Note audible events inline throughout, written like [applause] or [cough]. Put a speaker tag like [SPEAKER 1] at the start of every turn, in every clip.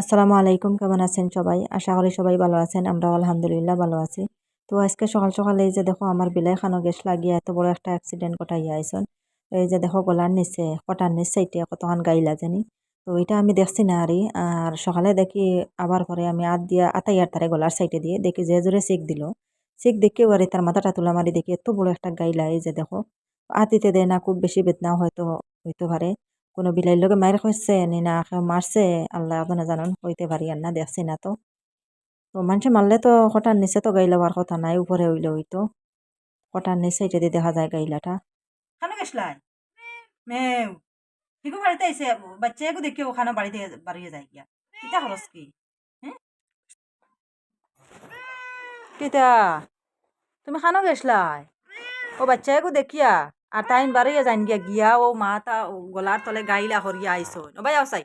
[SPEAKER 1] আসসালামু আলাইকুম, কেমন আছেন সবাই? আশা করি সবাই ভালো আছেন, আমরাও আলহামদুলিল্লাহ ভালো আছি। তো আজকে সকাল সকালে এই যে দেখো আমার বিলাই খানো গ্যাস লাগিয়ে এত বড় একটা অ্যাক্সিডেন্ট ঘটাইয়া আইসন এই যে দেখো গলার নিচে, কটার নিচ সাইটে কতক্ষণ গাইলা জানি। তো এটা আমি দেখছি না আরই আর সকালে দেখি আবার পরে আমি আত দিয়া, আতাইয়ার তারে গলার সাইটে দিয়ে দেখি যে জোরে চেক দিল। চেক দেখে আরে তার মাথাটা তুলা মারি দেখি, এত বড় একটা গাইলা, এই যে দেখো। আতিতে দেয় না, খুব বেশি বেদনা হয়তো, হইতে পারে। কোনো বিলাইর লগে মায়ের হচ্ছে নি না কেউ মারছে, আল্লাহ আপনি জানেন হইতে পারি আর না, দেখছি না তো। তো মানুষে মারলে তো কটার নিচে তো গাইলা হওয়ার কথা নাই, উপরে হইলে হইতো। কটার নিচে এটা দিয়ে দেখা যায় গাইলাটা।
[SPEAKER 2] খানো গেছিলাই মেউ ঠিকও বাড়িতে আইসে বাচ্চাকে দেখি ওখানে বাড়িতে বাড়িয়ে যায় গিয়া। কিতা খরচ কি? কিতা? তুমি খানো গেছিলাই ও বাচ্চাকে দেখিয়া? আর তাইন বাড়িয়ে যাইন গিয়া গিয়া ও মা তা ও গলার তলে গাইলা হরিয়া আইসো। ও বাই আও সাই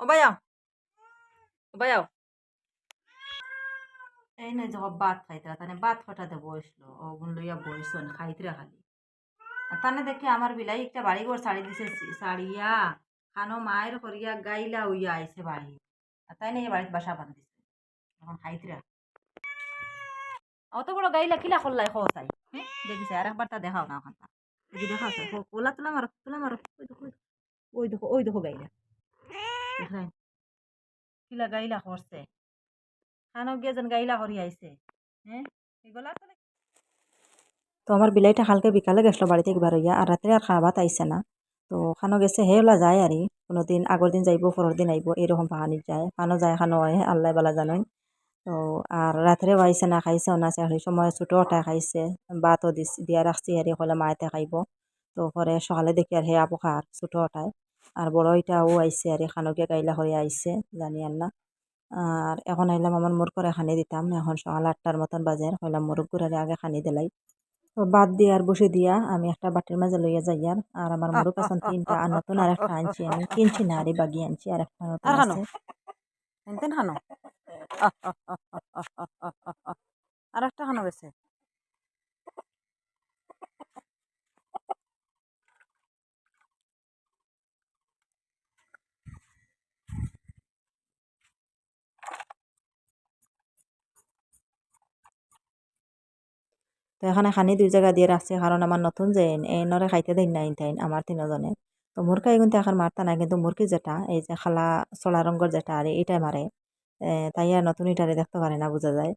[SPEAKER 2] ও আও ও আও। এই না যখন ভাত খাইতরা, তানে ভাত ফটাতে বসল ও গুণ লইয়া বইসন, খাইতরা খালি। তানে দেখি আমার বিলাই একটা বাড়ি ঘর শাড়ি দিছে শাড়িয়া খানো মায়ের করিয়া গাইলা উইয়া আইসে বাড়ি। তাই না এই বাড়িতে বাসা বান্ধিছে এখন খাইতরা। অত বড় গাইলা কিলা করলাই খসাই হ্যাঁ দেখিছে আর একবার তা দেখাও না ওখানটা যে দেখাও ওলা তুলা মারো তুলা মারো ওই দেখো ওই দেখো ওই দেখো গাইলা দেখলেন কিলা গাইলা করছে খানো গিয়ে যেন গাইলা করি আইছে হ্যাঁ এগুলা তো
[SPEAKER 1] তো আমার বিলাইটা কালকে বিকালে গেছিল বাড়ি থেকে বার হইয়া আর রাত্রে আর খাওয়া ভাত আইসে না। তো খানো গেছে হে ওলা যায় আর কোনো দিন আগের দিন যাইব পরের দিন আইব এরকম পাহানি যায়। খানো যায় খানো হয় আল্লাহ বেলা জানোই। তো আর রাত্রে আইসে না খাইছে না সেই সময় ছোটো ওটাই খাইছে ভাতও দিস দিয়া রাখছি আর হলে মায়েতে খাইব। তো পরে সকালে দেখি আর হে আপু খার ছোটো ওটাই আর বড় ওইটাও আইসে আর খানকে গাইলা করে আইসে জানি আর না। আর এখন আইলাম আমার মুরগ করে খানি দিতাম এখন সকাল আটটার মতন বাজার হইলাম মুরগ গুড়ারে আগে খানি দিলাই। তো বাদ দিয়ে আর বসে দিয়া আমি একটা বাটির মাঝে লইয়া যাই আর আর আমার মুরগ এখন তিনটা আর নতুন আর একটা আনছি আমি কিনছি না আরে বাগিয়ে আনছি আর একটা নতুন আছে। [laughs]
[SPEAKER 2] আর একটা খানো গেছে
[SPEAKER 1] তো এখানে খানি দুই জায়গা দিয়ে রাখছি কারণ আমার নতুন যে এনরে খাইতে দেন না ইনটাইন আমার তিনজনে। তো মুরগা কিন্তু এখন মারতা না কিন্তু মুরগি যেটা এই যে খালা চলা রঙের যেটা আর এটাই মারে তাই আর নতুন ইটারে দেখতে পারে না বোঝা যায়।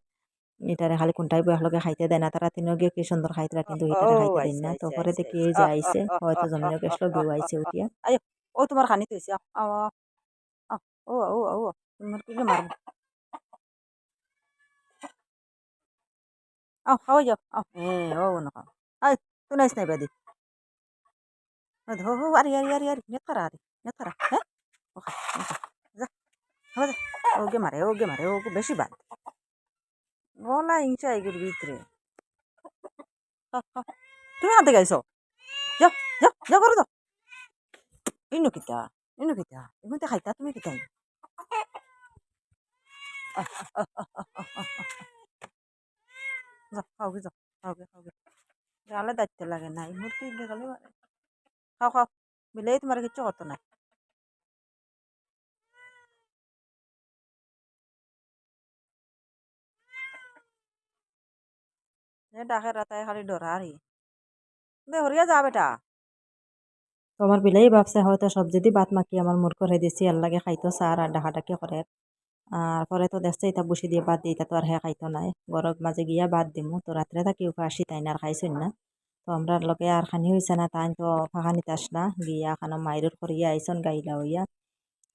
[SPEAKER 1] এটারে খালি কোনটাই বয়াহলকে খাইতে দেয় না তারা তিনও গিয়ে কি সুন্দর খাইতে কিন্তু এটারে
[SPEAKER 2] ও,
[SPEAKER 1] খাইতে দেন না। তো
[SPEAKER 2] আইছে,
[SPEAKER 1] পরে
[SPEAKER 2] আইছে,
[SPEAKER 1] দেখি এই যে আইছে হয়তো
[SPEAKER 2] আহ,
[SPEAKER 1] জমিনে
[SPEAKER 2] আহ,
[SPEAKER 1] গেছিল
[SPEAKER 2] আহ,
[SPEAKER 1] গেউ আইছে উঠিয়া।
[SPEAKER 2] ও তোমার খানি আও ও ও ও তোমার কি মারব? আও খাওয়া যাও আও এ ও না। খাও আয় তুই নাইস নাই বাদি হো আরে আরে আরে আরে নেত করা আরে নেত করা হ্যাঁ যা ওকে মারে ওকে মারে ওকে বেশি বাদ বলা হিংসা এগুলোর ভিতরে। তুমি হাতে গাইছো যাও যাও যাও করো যাও ইনো কিতা ইনো কিতা এগুলো খাইতা তুমি কিতা যাও খাওগে যাও খাওগে খাওগে গালে দায়িত্ব লাগে না এই মুহূর্তে গেলে খাও খাও বিলেই তোমার কিচ্ছু করতো না খালি দে যা বেটা।
[SPEAKER 1] তো আমার বিলাই ভাবছে হয়তো সবজি দিয়ে ভাত মাখিয়ে আমার মুরগ করে দিছি আর লাগে খাইতো সার আর ডাকাডাকি করে আর পরে তো দেখছে এটা বসে দিয়ে বাদ দিয়ে তো আর হ্যাঁ খাইতো নাই। গরম মাঝে গিয়া বাদ দিমু, তো রাত্রে থাকি উঠে আসি তাই না আর না। তো আমরা লগে আর খানি হয়েছে না তাই তো ফাঁকা নিতে আসলা গিয়া খানো মাইরুর করিয়া আইসন গাইলা হইয়া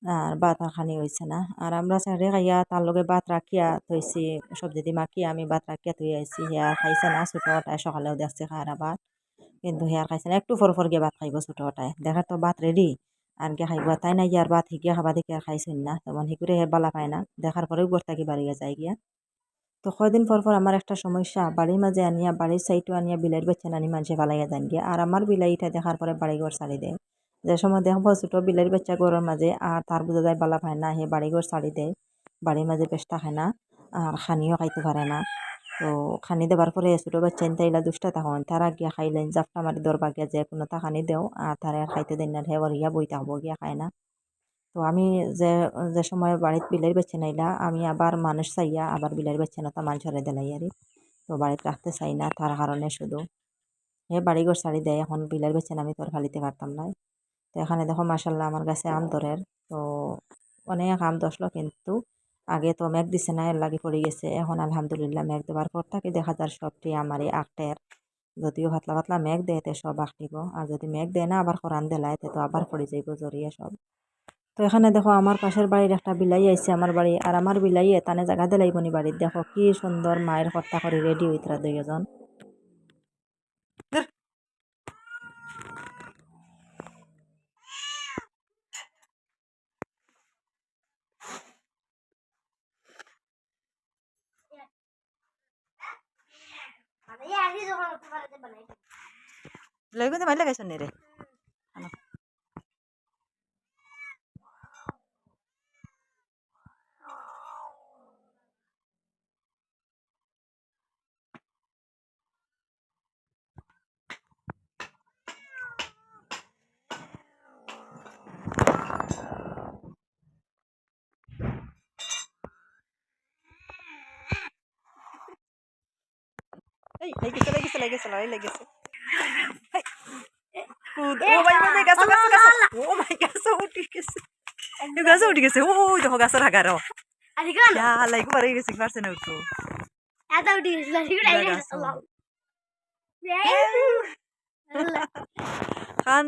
[SPEAKER 1] আর আর খানি হয়েছে না। আর আমরা সাইডে খাইয়া তার লগে ভাত রাখিয়া থইছি দিয়ে মাখিয়া আমি ভাত রাখিয়া থই আইছি। হে আর খাইছে না, ছোটো ওটায় সকালেও দেখছে খারা ভাত। কিন্তু হে আর খাইছে না, একটু ফর ফর গিয়ে ভাত খাইব ছোটো ওটায় দেখার তো ভাত রেডি আর গিয়ে খাইব তাই না ইয়ার ভাত হিগিয়া খাবা দেখি আর খাইছেন না। তখন হিকুরে হে বালা পায় না। দেখার পরেও গোর থাকি বাড়িয়ে যায় গিয়া। তো কয়দিন পর পর আমার একটা সমস্যা বাড়ির মাঝে আনিয়া বাড়ির সাইডও আনিয়া বিলাইয়ের বাচ্চা আনি মানুষে ফালাইয়া যান গিয়া আর আমার বিলাইটা দেখার পরে বাড়ি ঘর ছাড়ি দেয় যে সময় দেখব ছোটো বিলাইয়ের বাচ্চা ঘরের মাঝে, আর তার বোঝা যায় বালা পায় না, হে বাড়ি ঘর ছাড়ি দেয়, বাড়ির মাঝে পেস্তা খায় না, আর খানিও খাইতে পারে না। তো খানি দেবার পরে ছোটো বাচ্চা তাইলা দুষ্টা তখন, তারা গিয়া খাইলেন জাপটা মারি দরবা গিয়া যে কোনো তা খানি দেও, আর তারা খাইতে দেন না হে ইয়া বই থাকব গিয়া খায় না। তো তো আমি যে যে সময় বাড়িত বিলাইর বাচ্চা নাইলা, আমি আবার মানুষ চাইয়া আবার বিলাইর বাচ্চা নতা মানুষরে দিলাই আরি। তো বাড়িতে রাখতে চাই না, তার কারণে শুধু, হে বাড়িঘর ছাড়ি দেয়, এখন বিলাইর বাচ্চা আমি তোর ফালিতে পারতাম না। তো এখানে দেখো মাসাল্লাহ আমার কাছে আম ধরের তো অনেক আম ধসলো কিন্তু আগে তো মেঘ দিছে না এর লাগি পড়ে গেছে। এখন আলহামদুলিল্লাহ মেঘ দেওয়ার পর থেকে দেখা যার সবটি আমার এই আখটের যদিও পাতলা পাতলা মেঘ দেয় তে সব আখ দিব আর যদি মেঘ দেয় না আবার খরান দেলায় তে তো আবার পড়ে যাইব জড়িয়ে সব। তো এখানে দেখো আমার পাশের বাড়ির একটা বিলাই আইছে আমার বাড়ি আর আমার বিলাইয়ে তানে জায়গা দিলাইব নি বাড়ির দেখো কি সুন্দর মায়ের কর্তা করে রেডি হইতরা দুইজন।
[SPEAKER 2] লই কিন্তু মাইলে গেছ নি এই লেগেছে লেগেছে লেগেছে লই লেগেছে হেই। কুদ ও মাই মাই গাছ গাছ গাছ ও মাই গাছ উঠি গেছে এই গাছ উঠি গেছে ও দেখো গাছের লাইক গেছে পারছে না.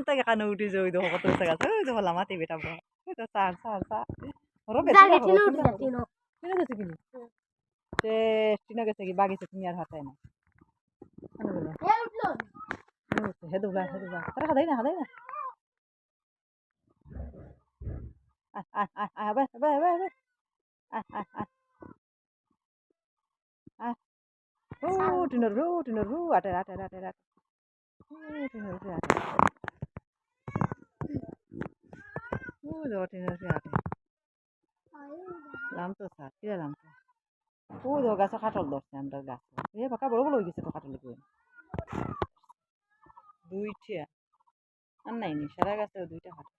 [SPEAKER 2] থেকে উঠি যে ওই দেখো কত ওই দেখো লামাতে বেটা বড় ওই তো সার সার সার ওরা গেছে গেছে কি বাগিছে তুমি আর হাতায় না কেন বলো
[SPEAKER 3] Ya udah.
[SPEAKER 2] হে দুবলা হে দুবলা তারা হাদাই না হাদাই না আয় আয় আয় আয় আবে আবে আবে আবে আয় আয় আয় আয় ও টিনর ও দো কিরা গাছে কাটল ধরছে আমরা গাছ। এ বাঁকা বড় বড় হয়ে গেছে তো কাটল কি দুইটা। আর নাই নি সারা গাছে দুইটা কাটল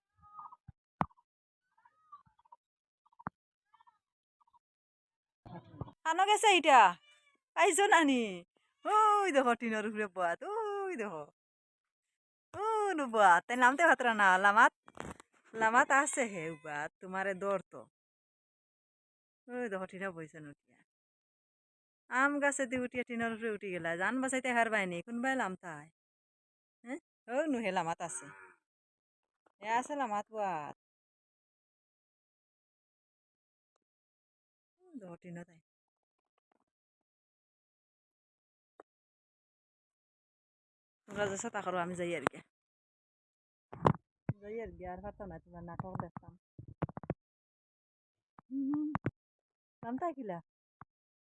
[SPEAKER 2] আনো গেছে এইটা? পাইছো নানি ওই দেখো টিনের উপরে বাত ওই দেখো। ও নুবাত তাই নামতে ভাতরা না লামাত লামাত আছে হে বাত তোমারে দৌড় তো ওই দেখো টিনা বইছে উঠিয়া আম গাছে দি উঠিয়া টিনের উপরে উঠি গেলা, জান বাঁচাইতে হার বাইনি কোনবাই লাম তাই? হ্যাঁ? ও নুহে লামাত আছে। এ আছে লামাত বাত দেখো টিনা তাই। তোমরা যে তা করো আমি যাই আর কি। যাই আর কি, আর পারতাম না তোমার নাটক দেখতাম। লামতা কিলা?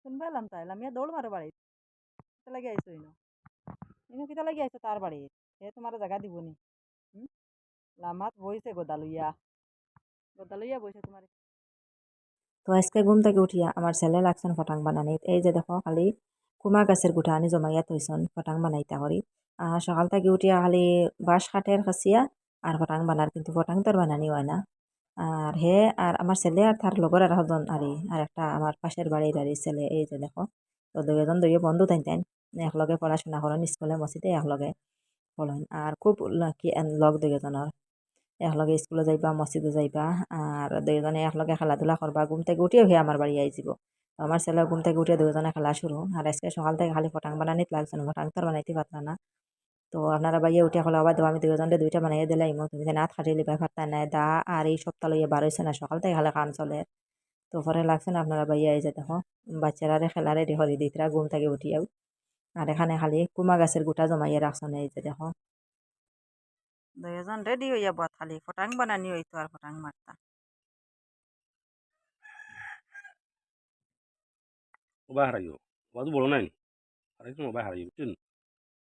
[SPEAKER 2] শুনবা লামতা লামিয়া দৌড় মারো বাড়িত কিতা লাগি আইছো ইনো ইনো কিতা লাগি আইছো তার বাড়িত সে তোমার জায়গা দিবনি হুম লামাত বইছে গোদা লইয়া গোদা লইয়া বইছে তোমার
[SPEAKER 1] তো আজকে ঘুম থেকে উঠিয়া আমার ছেলে লাগছেন ফটাং বানানিত এই যে দেখো খালি কুমা গাছের গুঠা আনি জমাইয়া থইছন ফটাং বানাইতা করি আর সকাল থেকে উঠিয়া খালি বাঁশ কাঠের খাসিয়া আর ফটাং বানার কিন্তু ফটাং তোর বানানি হয় না আর হে, আর আমার ছেলে আর তার লগর আর হজন আরি আর একটা আমার পাশের বাড়ির আরি ছেলে, এই যে দেখো, তো দুজন দুইয়ে বন্ধু তাই তাই একলগে পড়াশোনা করেন স্কুলে মসজিদে একলগে পড়েন আর খুব কি লগ দুইজনের একলগে স্কুলে যাইবা মসজিদে যাইবা আর দুইজনে একলগে খেলাধুলা করবা ঘুম থেকে উঠিও হে আমার বাড়ি আই যাব। আমার ছেলে ঘুম থেকে উঠে দুজনে খেলা শুরু আর আজকে সকাল থেকে খালি ফটাং বানানিত লাগছেন ফটাং তো বানাইতে পারতাম না তো আপনারা বাইয়ে উঠে হলে আবার আমি দুজনে দুইটা বানাইয়ে দিলাই মো তুমি নাত খাটি লিবা পারতা নাই, দা আর এই সপ্তাহ লইয়ে বার হয়েছে না, সকাল থেকে খালে কাম চলে। তো পরে লাগছে না আপনারা বাইয়ে আই যে দেখো, বাচ্চারা খেলা রেডি হরি দিতরা ঘুম থেকে উঠিয়াও আর এখানে খালি কুমা গাছের গোটা জমাইয়ে রাখছেন এই যে দেখো।
[SPEAKER 2] দুজন রেডি হইয়া বাত, খালি ফটাং বানানি হইতো আর ফটাং মারতা।
[SPEAKER 4] ওবাই হারাইও ওবাতো বড় নাই। হারাইছো ওবাই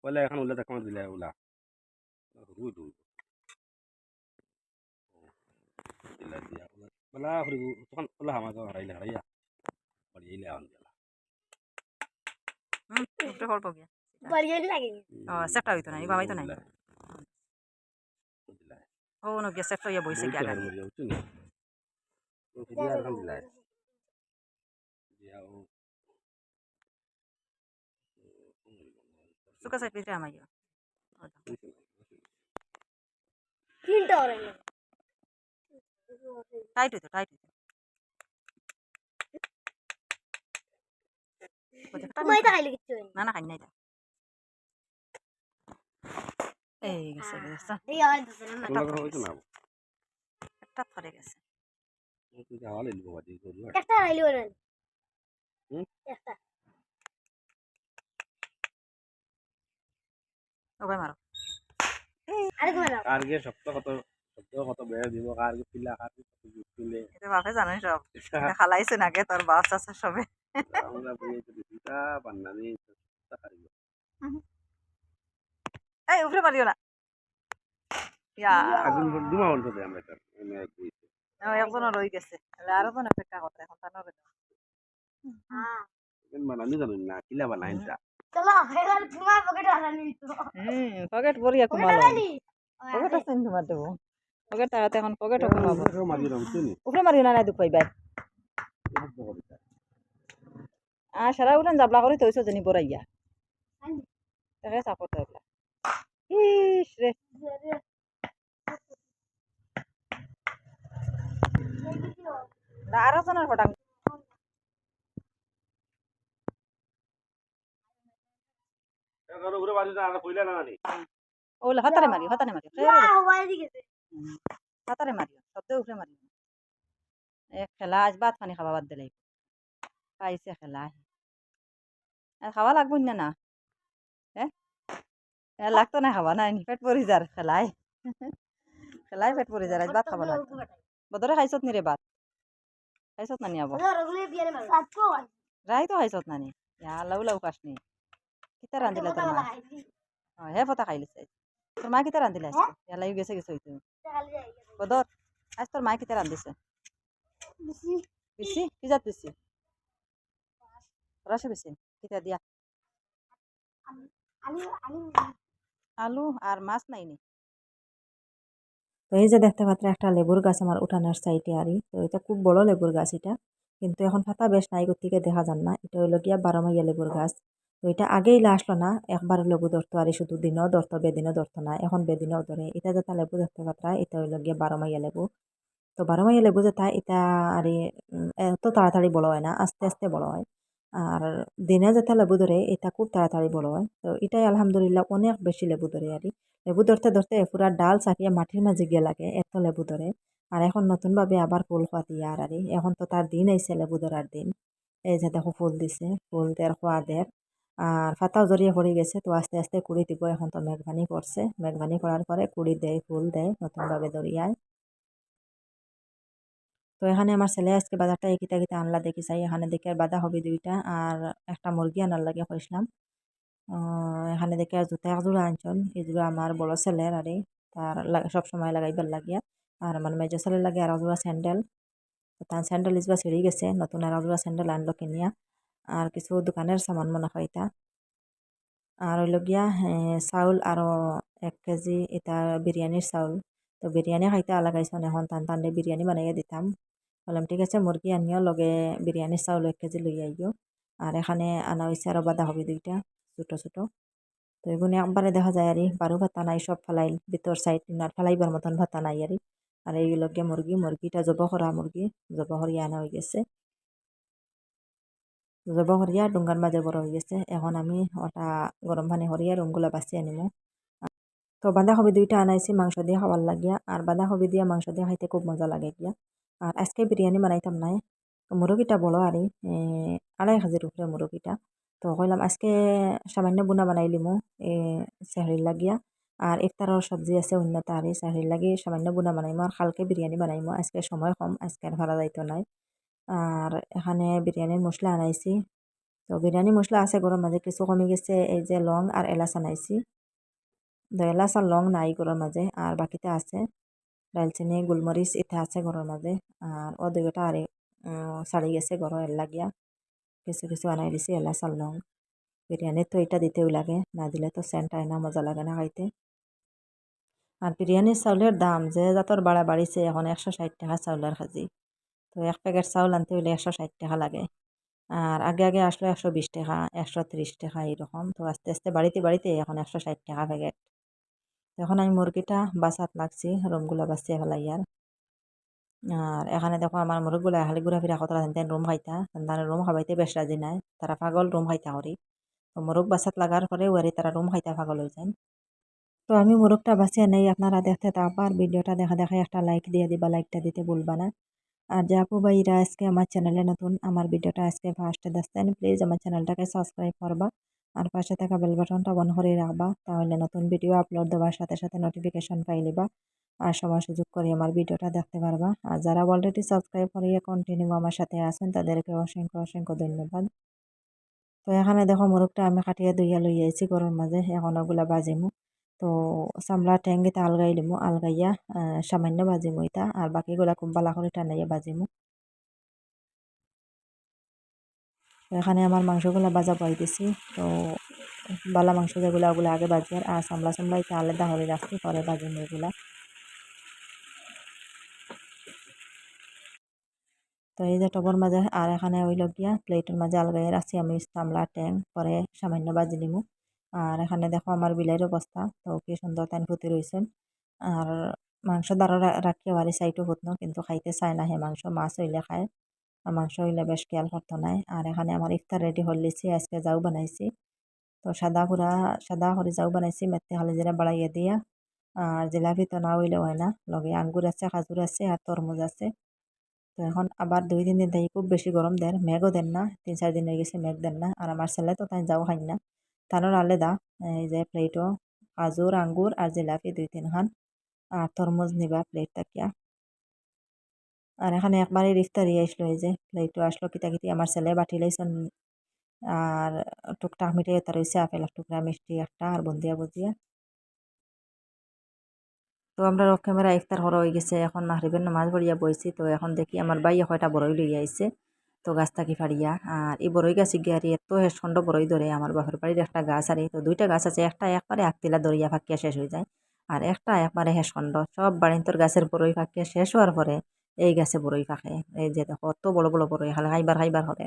[SPEAKER 4] পয়লা এখন উল্লা দেখা দিলে ওলা। হরু দু দিলা দিয়া বলা হরু তখন ওলা হামা তো হারাইলে হারাইয়া আইলে আন দিলা
[SPEAKER 2] হুম পগিয়া
[SPEAKER 3] Balian lagi.
[SPEAKER 2] ও হইতো না নাই। ও নগিয়া সেফটা হইয়া বইছে কি আগানি। চুকা চাই পিঠা আমাই
[SPEAKER 3] তিনটা ওরে
[SPEAKER 2] টাইট হইতো টাইট হইতো
[SPEAKER 3] তোমায় তো খাইলে কিচ্ছু
[SPEAKER 2] না না খাই নাই তা এই গেছে গেছে
[SPEAKER 3] এই আওয়াজ দিছে না
[SPEAKER 4] না
[SPEAKER 2] একটা ফরে গেছে
[SPEAKER 3] একটা খাইলে ওরে একটা
[SPEAKER 2] ওকে মারো হ্যাঁ।
[SPEAKER 4] কারকে শক্ত কত শক্ত কত বেড়ে দিব কারকে পিলা কারকে কত
[SPEAKER 2] এটা বাপে জানোই সব খালাইছে নাকি তোর বাপ চাচা সবে
[SPEAKER 4] আমরা বই তো দিতা বান্নানি তা খাইলো
[SPEAKER 2] এই উপরে মারিও না। ইয়া।
[SPEAKER 4] আগুন দুমা বলতো দে আমরা এটা এমনি এক দুই
[SPEAKER 2] ও, একজনও গেছে। তাহলে আরও জন অপেক্ষা করতে এখন তার
[SPEAKER 3] হ্যাঁ
[SPEAKER 4] কেন বানানি জানো না কিলা বানাই তা
[SPEAKER 3] চলো এবার তোমার পকেটে হারানি
[SPEAKER 2] হুম পকেট ভরিয়া
[SPEAKER 3] পকেটে
[SPEAKER 2] কুমালো পকেট আছে তোমার দেবো। পকেট এখন কমাবো উপরে না নাই দুপাই বাই আর সারা উঠেন জাবলা করে তৈছ জানি বড়াইয়া। তাকে ইস রে। না আরও জনের ফটাং
[SPEAKER 4] কারও ঘুরে বাড়ি না কইলা না নি
[SPEAKER 2] ওগুলো হাতারে মারি হাতারে মারি হাতারে মারিও শব্দ উপরে মারিও। এক খেলা আজ ভাত পানি খাবা বাদ দিলে পাইছে খেলা আর খাওয়া লাগবো না না। হ্যাঁ এ লাগতো না খাবা না পেট পরি যার খেলাই খেলাই পেট পরি যার আজ ভাত খাবা লাগতো বদরে খাইছত নি রে ভাত? খাইছত না নি আবো?
[SPEAKER 3] রগুলে বিয়ারে মারো সাতকো
[SPEAKER 2] রাই তো খাইছত না নি লাউ লাউ কাশ নি? কিতা রান্ধিলা তোর মা হে ফটা খাই লিছে তোর মা কিতা আজকে ইয়া গেছে গেছে হইতো বদর আজ তোর মা কিতা রান্ধিছে বেশি কি জাত বেশি রসে বেশি কিতা দিয়া আলু আর মাছ নাই নি
[SPEAKER 1] তো এই যে দেখতে পাত্র একটা লেবুর গাছ আমার উঠানের সাইডে আরই তো এটা খুব বড় লেবুর গাছ এটা কিন্তু এখন পাতা বেশ নাই থেকে দেখা যান না এটা হইল গিয়া বারো মাইয়া লেবুর গাছ তো এটা আগেই আসলো না, একবার লেবু ধরতো, আর শুধু দিনও ধরতো, বেদিনও ধরতো না, এখন বেদিনও ধরে। এটা যেটা লেবু ধরতে পাত্রা এটা হইল গিয়া বারো মাইয়া লেবু। তো বারো মাইয়া লেবু যেটা এটা আর এত তাড়াতাড়ি বড় হয় না, আস্তে আস্তে বড় হয়। আর দিনে যেটা লেবু ধরে, এটা খুব তাড়াতাড়ি বড় হয়। তো এটাই আলহামদুলিল্লাহ অনেক বেশি লেবু ধরে আর লেবু ধরতে ধরতে পুরা ডাল চাপিয়ে মাটির মাঝে গিয়ে লাগে, এত লেবু ধরে। আর এখন নতুনভাবে আবার ফুল দিয়ে আর আরে, এখন তো তার দিন আইছে লেবু ধরার দিন। এই যে দেখো ফুল দিছে, ফুল দের খোয়া দের আর ফাতাও জড়িয়ে পড়ে গেছে, তো আস্তে আস্তে কুড়ি দিব এখন তো মেঘবানি করছে। মেঘবানি করার পরে কুড়ি দেয়, ফুল দেয়, নতুনভাবে দরিয়ায় তো এখানে আমার ছেলে আজকে বাজারটা একিতা কিতা আনলা দেখি চাই, এখানে দেখে আর বাধা হবে দুইটা আর একটা মুরগি আনার লাগে কইসলাম এখানে দেখে জুতা এক জোড়া আনছন এই জোড়া আমার বড় ছেলের আরে তার সব সময় লাগাইবার লাগিয়া। আর আমার মেজো ছেলের লাগে আর জোড়া স্যান্ডেল তার স্যান্ডেল ইসবা ছিঁড়ি গেছে, নতুন আর জোড়া স্যান্ডেল আনলো কিনিয়া। আর কিছু দোকানের সামান মনে হয় এটা আর হইল গিয়া চাউল আরও এক কেজি এটা বিরিয়ানির চাউল তো বিরিয়ানি খাইতে লাগাইছন এখন টান টান বিরিয়ানি বানাইয়া দিতাম বললাম ঠিক আছে মুরগি আনিও লগে বিরিয়ানির চাউল এক কেজি লই আইও আর এখানে আনা হয়েছে আরও বাঁধাকপি দুইটা ছোটো ছোটো তো এগুলো একবারে দেখা যায় আর বারো ভাতা নাই সব ফেলাই ভিতর সাইড আর ফেলাইবার মতন ভাতা নাই আর আর এই লগে মুরগি মুরগিটা জব করা মুরগি জব করিয়া আনা হয়ে গেছে জব করিয়া ডুঙ্গার মাঝে বড় হয়ে গেছে। এখন আমি ওটা গরম পানি করিয়া রুমগুলো বাঁচিয়ে আনিমু। তো বাঁধাকপি দুইটা আনাইছি, মাংস দিয়ে খাওয়ার লাগিয়া। আর বাঁধাকপি দিয়ে মাংস দিয়ে খাইতে খুব মজা লাগে গিয়া আর আজকে বিরিয়ানি বানাইতাম নাই। তো মুরগিটা বড় আর আড়াই হাজির উপরে মুরগিটা তো কইলাম, আজকে সামান্য বুনা বানাইলিমু চাহরির লাগিয়া। আর ইফতারের সবজি আছে অন্যতা তারি চাহরির লাগি সামান্য বুনা বানাইমু। আর কালকে বিরিয়ানি বানাইমু। আজকে সময় কম, আজকে আর ভাড়া যাইতো নাই। আর এখানে বিরিয়ানির মশলা আনাইছি। তো বিরিয়ানি মশলা আছে গরম মাঝে, কিছু কমে গেছে, এই যে লং আর এলাচ আনাইছি। তো এলাচ আর লং নাই গরম মাঝে, আর বাকিতে আছে দালচিনি গোলমরিচ এটা আছে ঘরের মাঝে, আর ও দুইটা আর সারি গেছে ঘর এর কিছু কিছু আনাই দিছি, এলাচ আর লং। বিরিয়ানির তো এটা দিতেও লাগে, না দিলে তো সেন্ট আয় না, মজা লাগে না খাইতে। আর বিরিয়ানির চাউলের দাম যে জাতর বাড়া বাড়িছে এখন একশো ষাট টাকা চাউলের খাজি। তো এক প্যাকেট চাউল আনতে হলে একশো ষাট টাকা লাগে। আর আগে আগে আসলো একশো বিশ টাকা, একশো ত্রিশ টাকা এরকম। তো আস্তে আস্তে বাড়িতে বাড়িতে এখন একশো ষাট টাকা প্যাকেট। এখন আমি মুরগিটা বাসাত লাগছি, রুমগুলো বাঁচিয়ে ফেলাই আর। আর এখানে দেখো আমার মুরগগুলো খালি ঘুরা ফিরা কতটা তেন রুম খাইতা তারা রুম খাবাইতে বেশ রাজি নাই, তারা পাগল রুম খাইতা করি তো মোরগ বাসাত লাগার পরে ওয়ারি তারা রুম খাইতা পাগল হয়ে যায়। তো আমি মোরগটা বাঁচিয়ে নেই, আপনারা দেখতে আর ভিডিওটা দেখা দেখা একটা লাইক দিয়ে দিবা লাইকটা দিতে ভুলবা না। আর যে আপু ভাইরা আজকে আমার চ্যানেলে নতুন, আমার ভিডিওটা আজকে ফার্স্টে দেখতেন প্লিজ আমার চ্যানেলটাকে সাবস্ক্রাইব করবা আর পাশে থাকা বেল বাটনটা বন্ধ করে রাখবা, তাহলে নতুন ভিডিও আপলোড দেওয়ার সাথে সাথে নোটিফিকেশন পাই লিবা আর সময় সুযোগ করে আমার ভিডিওটা দেখতে পারবা। আর যারা অলরেডি সাবস্ক্রাইব করিয়ে কন্টিনিউ আমার সাথে আছেন, তাদেরকে অসংখ্য অসংখ্য ধন্যবাদ। তো এখানে দেখো মোরগটা আমি কাটিয়ে দুইয়া লই আইছি গরুর মাঝে, এখন ওগুলা বাজিমু। তো সামলা চামড়া ঠেঙ্গিতে আলগাই দিমু আলগাইয়া সামান্য বাজিমু এটা আর বাকিগুলা খুব বালা করে টানাইয়া বাজিমু এখানে আমার মাংসগুলো বাজা পাই দিছি তো বালা মাংস যেগুলো ওগুলো আগে বাজি আর চামড়া চামড়া এটা আলাদা করে রাখছি পরে বাজিমু এগুলা তো এই যে টবর মাঝে আর এখানে ওই গিয়া প্লেটের মাঝে আলগাই রাখছি আমি চামড়া ট্যাং পরে সামান্য বাজি নিমু আর এখানে দেখো আমার বিলাইয়ের অবস্থা। তো কি সুন্দর তান ফুটি রয়েছেন আর মাংস দ্বারা রাখি বাড়ি সাইডও ফুটনো কিন্তু খাইতে চায় না হে মাংস। মাছ হইলে খায় মাংস হইলে বেশ খেয়াল করতো নাই। আর এখানে আমার ইফতার রেডি হলিছি আজকে যাও বানাইছি। তো সাদা পুরা, সাদা করে যাও বানাইছি, মেথি হালি জিরা বাড়াইয়ে দিয়া। আর জিলাপি তো না হইলে হয় না। লগে আঙ্গুর আছে, খাজুর আছে, আর তরমুজ আছে। তো এখন আবার দুই, তিন দিন থেকে খুব বেশি গরম দেন। মেঘও দেন না, তিন, চার দিন হয়ে গেছে মেঘ দেন না। আর আমার ছেলে তো তাই যাও খাই না। তানোর আলাদা এই যে প্লেটও খাজুর আঙ্গুর আর জিলাপি দুই তিন খান আর তরমুজ নিবা প্লেট তাকিয়া আর এখানে একবারে ইফতারি আসলো, এই যে প্লেটও আসলো কিতা কিতি আমার ছেলে বাটি লাইছেন আর টুকটাক মিঠাই এটা রয়েছে আপেল টুকরা, মিষ্টি একটা আর বন্দিয়া বুজিয়া তো আমরা রফ ক্যামেরা ইফতার করা হয়ে গেছে, এখন মাহরিবের নামাজ পড়িয়া বইছি, তো এখন দেখি আমার বাই কয়টা বড়ই লইয়া আইছে। তো গাছ থাকি ফাড়িয়া? আর এই বড়ই গাছ গিয়ে আর এত হেসখণ্ড বড়ই ধরে। আমার বাপের বাড়ির একটা গাছ আর তো দুইটা গাছ আছে একটা একবারে আকতিলা দরিয়া ফাঁকিয়া শেষ হয়ে যায়। আর একটা একবারে হেসখণ্ড সব বাড়িন্তর গাছের বড়ই ফাঁকিয়া শেষ হওয়ার পরে এই গাছে বড়ই ফাঁকে। এই যে দেখো, অত বড় বড় বড়ই খালে খাইবার খাইবার হরে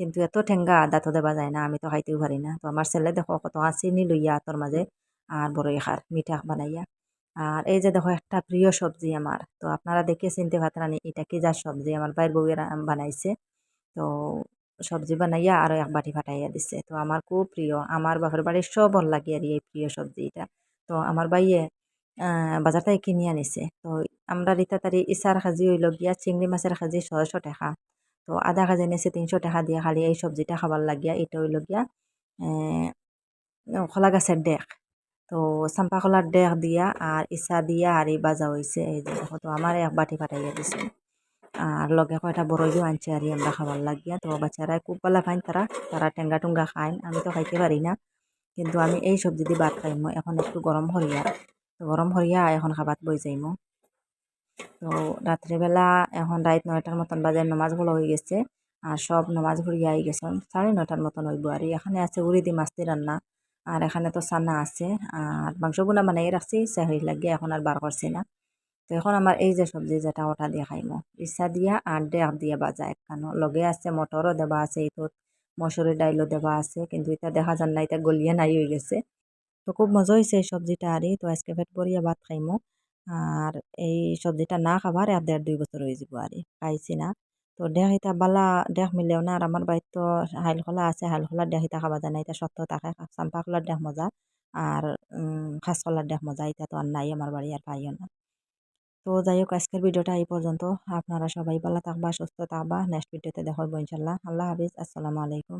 [SPEAKER 1] কিন্তু এত ঠেঙ্গা আদা তো দেওয়া যায় না, আমি তো খাইতেও পারি না। তো আমার ছেলে দেখো, কত চিনি লইয়া তোর মাঝে আর বড়ই খার, মিঠা বানাইয়া। আর এই যে দেখো, একটা প্রিয় সবজি আমার। তো আপনারা দেখে চিনতে পারতেন এটা কি যার সবজি? আমার বাইর বউয়ের বানাইছে। তো সবজি বানাইয়া আরও এক বাটি ফাটাইয়া দিছে। তো আমার খুব প্রিয়, আমার বাপের বাড়ির সব ভালো লাগে আর এই প্রিয় সবজি এটা তো আমার বাইয়ে বাজার থেকে কিনে আনিছে। তো আমরা রিতা তারি ইসার খাজি হইল গিয়া চিংড়ি মাছের খাজি ছয়শো টাকা। তো আধা খাজি নিয়েছে তিনশো টাকা দিয়ে, খালি এই সবজিটা খাবার লাগিয়া এটা হইল গিয়া খোলা গাছের ডেক। তো চাম্পা কলার ডেক দিয়া আর ইসা দিয়া আর এই বাজা হয়েছে এই যে তো, আমার এক বাটি ফাটাইয়া দিছে। আর লগে কয়টা বড়ইও আনছে আর আমরা খাবার লাগিয়া। তো বাচ্চারা খুব পালা খাইন তারা তারা টেঙ্গা টুঙ্গা খাইন, আমি তো খাইতে পারি না। কিন্তু আমি এই সবজি দিয়ে ভাত খাইমো এখন একটু গরম হরিয়া তো গরম হরিয়া এখন খাবার বই যাইমো। তো রাত্রিবেলা এখন রাত নয়টার মতন বাজে নমাজগুলো হয়ে গেছে আর সব নমাজ ঘুরিয়ে আই গেছেন সাড়ে নটার মতন হইব আর এখানে আছে উড়ি দি মাছটি রান্না আর এখানে তো সানা আছে। আর মাংস বোনা বানাই রাখছি সেহরি লাগিয়ে এখন আর বার করছি না। তো এখন আমার এই যে সবজি যেটা ওটা দিয়ে খাইমো ইচ্ছা দিয়া আর ডেক দিয়ে বাজা একখানো লগে আছে মটরও দেবা আছে এইটোত মসুরি ডাইলও দেবা আছে, কিন্তু এটা দেখা যান না এটা গলিয়ে নাই হয়ে গেছে। তো খুব মজা হয়েছে এই সবজিটা আরই তো আজকে পেট ভরিয়া ভাত খাইমো আর এই সবজিটা না খাবার আর দেড় দুই বছর হয়ে যাব আরই খাইছি না। তো দেখ এটা বালা দেখ মিলেও না আর আমার বাড়িতে তো হাইল খোলা আছে হাইল খোলার দেখ এটা খাবা যায় না এটা সত্য থাকে চাম্পা খোলার দেখ মজা আর খাস খোলার দেখ মজা এটা তো আর নাই আমার বাড়ি আর পাইও না। তো যাই হোক আজকের ভিডিওটা এই পর্যন্ত। আপনারা সবাই ভালো থাকবা, সুস্থ থাকবা। নেক্সট ভিডিওতে দেখাবো ইনশাল্লাহ আল্লাহ হাফিজ। আসসালামু আলাইকুম।